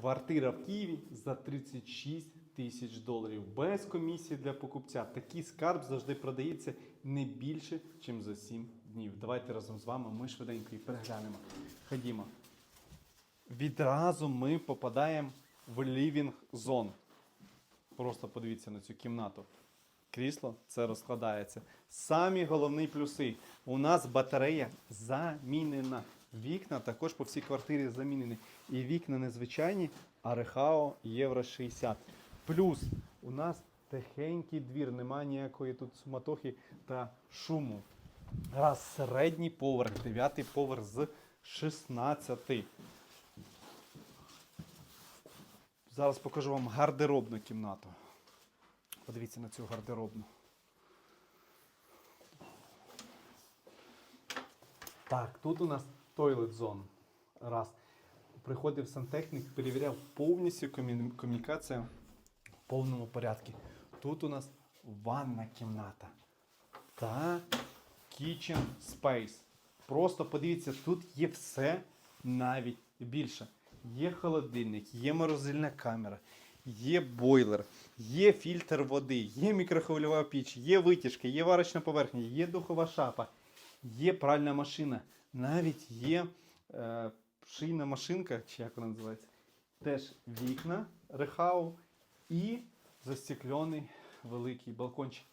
Квартира в Києві за 36 тисяч доларів. Без комісії для покупця. Такий скарб завжди продається не більше, ніж за 7 днів. Давайте разом з вами ми швиденько і переглянемо. Ходімо. Відразу ми попадаємо в living zone. Просто подивіться на цю кімнату. Крісло це розкладається. Самі головні плюси. У нас батарея замінена. Вікна також по всій квартирі замінені. І вікна незвичайні, а Рехао Євро 60. Плюс у нас тихенький двір, немає ніякої тут суматохи та шуму. Раз середній поверх, дев'ятий поверх з 16. Зараз покажу вам гардеробну кімнату. Подивіться на цю гардеробну. Так, тут у нас toilet zone. Раз. Приходив сантехнік, перевіряв повністю комі- комунікація в повному порядку. Тут у нас ванна кімната та kitchen space. Просто подивіться, тут є все навіть більше. Є холодильник, є морозильна камера, є бойлер, є фільтр води, є мікрохвильова піч, є витяжка, є варочна поверхня, є духова шапа, є пральна машина, навіть є е, шийна машинка, чи як вона називається, теж вікна, рехау і застеклений великий балкончик.